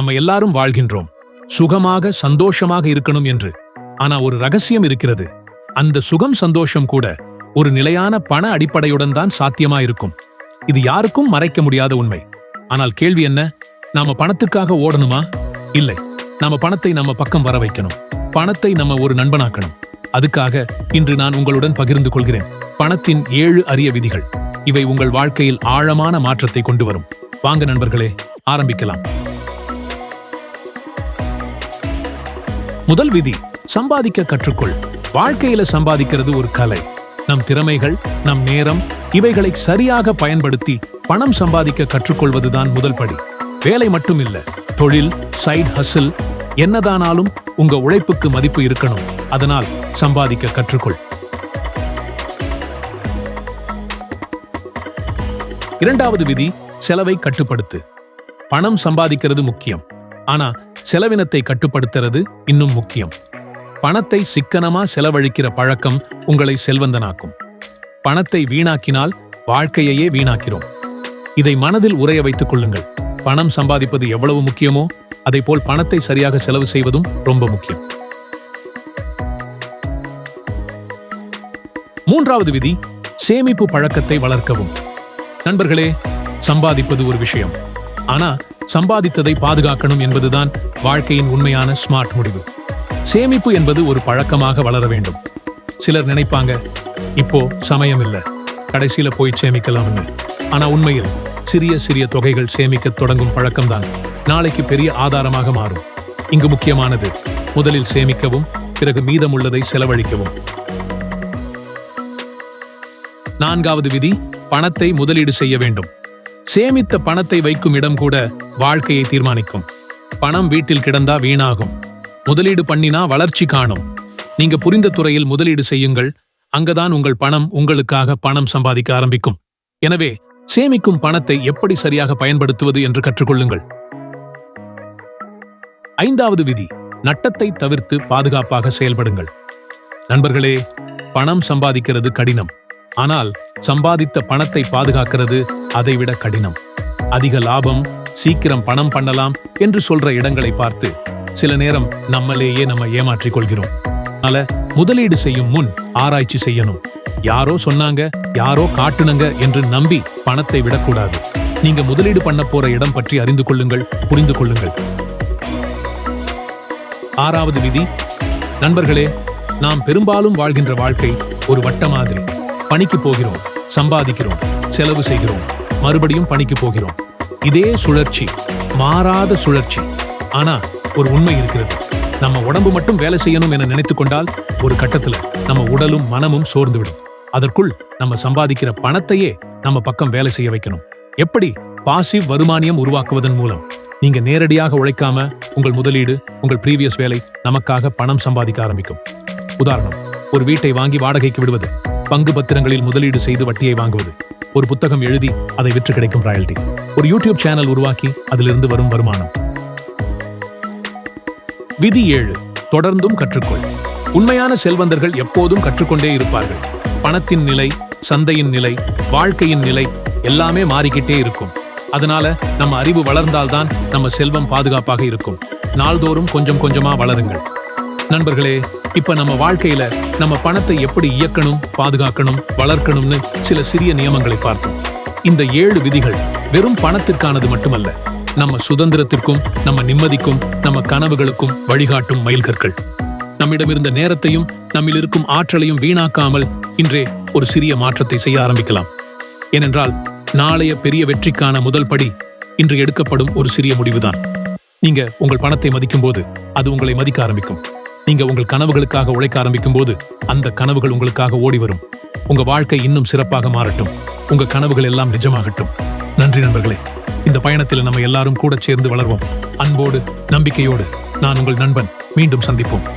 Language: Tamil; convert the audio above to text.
நம்ம எல்லாரும் வாழ்கின்றோம். சுகமாக சந்தோஷமாக இருக்கணும் என்று. ஆனா ஒரு ரகசியம் இருக்கிறது. அந்த சுகம் சந்தோஷம் கூட ஒரு நிலையான பண அடிப்படையுடன் தான் சாத்தியமா இருக்கும். இது யாருக்கும் மறைக்க முடியாத உண்மை. ஆனால் கேள்வி என்ன? நாம பணத்துக்காக ஓடணுமா? இல்லை. நாம பணத்தை நம்ம பக்கம் வர வைக்கணும். பணத்தை நம்ம ஒரு நண்பனாக்கணும். அதுக்காக இன்று நான் உங்களுடன் பகிர்ந்து கொள்கிறேன். பணத்தின் ஏழு அரிய விதிகள். இவை உங்கள் வாழ்க்கையில் ஆழமான மாற்றத்தை கொண்டு வரும். வாங்க நண்பர்களே ஆரம்பிக்கலாம். முதல் விதி சம்பாதிக்க கற்றுக்கொள். வாழ்க்கையில சம்பாதிக்கிறது ஒரு கலை. நம் திறமைகள் நம் நேரம் இவைகளை சரியாக பயன்படுத்தி பணம் சம்பாதிக்க கற்றுக்கொள்வதுதான் முதல் படி. வேலை மட்டும் இல்ல தொழில் சைட் ஹசில் என்னதானாலும் உங்க உழைப்புக்கு மதிப்பு இருக்கணும். அதனால் சம்பாதிக்க கற்றுக்கொள். இரண்டாவது விதி செலவை கட்டுப்படுத்து. பணம் சம்பாதிக்கிறது முக்கியம். ஆனா செலவினத்தை கட்டுப்படுத்துறது இன்னும் முக்கியம். பணத்தை சிக்கனமா செலவழிக்கிற பழக்கம் உங்களை செல்வந்தனாக்கும். பணத்தை வீணாக்கினால் வாழ்க்கையையே வீணாக்கிறோம். இதை மனதில் உரைய வைத்துக் கொள்ளுங்கள். பணம் சம்பாதிப்பது எவ்வளவு முக்கியமோ போல் பணத்தை சரியாக செலவு செய்வதும் ரொம்ப முக்கியம். மூன்றாவது விதி சேமிப்பு பழக்கத்தை வளர்க்கவும். நண்பர்களே சம்பாதிப்பது ஒரு விஷயம். ஆனா சம்பாதித்ததை பாதுகாக்கணும் என்பதுதான் வாழ்க்கையின் உண்மையான ஸ்மார்ட் முடிவு. சேமிப்பு என்பது ஒரு பழக்கமாக வளர வேண்டும். சிலர் நினைப்பாங்க இப்போ சமயம் இல்லை கடைசியில போய் சேமிக்கலாம்னு. ஆனா உண்மையில் சிறிய சிறிய தொகைகள் சேமிக்க தொடங்கும் பழக்கம்தான். நாளைக்கு பெரிய ஆதாரமாக மாறும். இங்கு முக்கியமானது முதலில் சேமிக்கவும் பிறகு மீதமுள்ளதை செலவழிக்கவும். நான்காவது விதி பணத்தை முதலீடு செய்ய வேண்டும். சேமித்த பணத்தை வைக்கும் இடம் கூட வாழ்க்கையை தீர்மானிக்கும். பணம் வீட்டில் கிடந்தா வீணாகும். முதலீடு பண்ணினா வளர்ச்சி காணும். நீங்க புரிந்த துறையில் முதலீடு செய்யுங்கள். அங்கதான் உங்கள் பணம் உங்களுக்காக பணம் சம்பாதிக்க ஆரம்பிக்கும். எனவே சேமிக்கும் பணத்தை எப்படி சரியாக பயன்படுத்துவது என்று கற்றுக்கொள்ளுங்கள். ஐந்தாவது விதி நட்டத்தை தவிர்த்து பாதுகாப்பாக செயல்படுங்கள். நண்பர்களே பணம் சம்பாதிக்கிறது கடினம். ஆனால் சம்பாதித்த பணத்தை பாதுகாக்கிறது அதைவிட கடினம். அதிக லாபம் சீக்கிரம் பணம் பண்ணலாம் என்று சொல்ற இடங்களை பார்த்து சில நேரம் நம்மளேயே நம்ம ஏமாற்றிக் கொள்கிறோம். அல முதலீடு செய்யும் முன் ஆராய்ச்சி செய்யணும். யாரோ சொன்னாங்க யாரோ காட்டுனங்க என்று நம்பி பணத்தை விடக்கூடாது. நீங்க முதலீடு பண்ண போற இடம் பற்றி அறிந்து கொள்ளுங்கள் புரிந்து கொள்ளுங்கள். ஆறாவது விதி நண்பர்களே நாம் பெரும்பாலும் வாழ்கின்ற வாழ்க்கை ஒரு வட்ட மாதிரி. பணிக்கு போகிறோம் சம்பாதிக்கிறோம் செலவு செய்கிறோம் மறுபடியும் பணிக்கு போகிறோம். இதே சுழற்சி மாறாத சுழற்சி. ஆனா ஒரு உண்மை இருக்கிறது. நம்ம உடம்பு மட்டும் வேலை செய்யணும் என நினைத்து கொண்டால் ஒரு கட்டத்துல நம்ம உடலும் மனமும் சோர்ந்துவிடும். அதற்குள் நம்ம சம்பாதிக்கிற பணத்தையே நம்ம பக்கம் வேலை செய்ய வைக்கணும். எப்படி? பாசிவ் வருமானியம் உருவாக்குவதன் மூலம். நீங்க நேரடியாக உழைக்காம உங்கள் முதலீடு உங்கள் ப்ரீவியஸ் வேலை நமக்காக பணம் சம்பாதிக்க ஆரம்பிக்கும். உதாரணம் ஒரு வீட்டை வாங்கி வாடகைக்கு விடுவது. பங்கு பத்திரங்களில் முதலீடு செய்து வட்டியை வாங்குவது. ஒரு புத்தகம் எழுதி அதை விற்று கிடைக்கும் ராயல்டி ஒரு யூடியூப் சேனல் உருவாக்கி அதிலிருந்து வரும் வருமானம். விதி ஏழு தொடர்ந்தும் கற்றுக்கொள். உண்மையான செல்வந்தர்கள் எப்போதும் கற்றுக்கொண்டே இருப்பார்கள். பணத்தின் நிலை சந்தையின் நிலை வாழ்க்கையின் நிலை எல்லாமே மாறிக்கிட்டே இருக்கும். அதனால நம்ம அறிவு வளர்ந்தால்தான் நம்ம செல்வம் பாதுகாப்பாக இருக்கும். நாள்தோறும் கொஞ்சம் கொஞ்சமா வளருங்கள். நண்பர்களே இப்ப நம்ம வாழ்க்கையில நம்ம பணத்தை எப்படி இயக்கணும் பாதுகாக்கணும் வளர்க்கணும்னு சில சிறிய நியமங்களை பார்த்தோம். இந்த ஏழு விதிகள் வெறும் பணத்திற்கானது மட்டுமல்ல நம்ம சுதந்திரத்திற்கும் நம்ம நிம்மதிக்கும் நம்ம கனவுகளுக்கும் வழிகாட்டும் மைல்கற்கள். நம்மிடம் இருந்த நேரத்தையும் நம்மில் இருக்கும் ஆற்றலையும் வீணாக்காமல் இன்றே ஒரு சிறிய மாற்றத்தை செய்ய ஆரம்பிக்கலாம். ஏனென்றால் நாளைய பெரிய வெற்றிக்கான முதல் படி இன்று எடுக்கப்படும் ஒரு சிறிய முடிவுதான். நீங்க உங்கள் பணத்தை மதிக்கும் போது அது உங்களை மதிக்க ஆரம்பிக்கும். நீங்க உங்கள் கனவுகளுக்காக உழைக்க ஆரம்பிக்கும் போது அந்த கனவுகள் உங்களுக்காக ஓடி வரும் உங்க வாழ்க்கை இன்னும் சிறப்பாக மாறட்டும். உங்க கனவுகள் எல்லாம் நிஜமாகட்டும். நன்றி நண்பர்களே. இந்த பயணத்தில் நம்ம எல்லாரும் கூட சேர்ந்து வளர்வோம். அன்போடு நம்பிக்கையோடு நான் உங்கள் நண்பன். மீண்டும் சந்திப்போம்.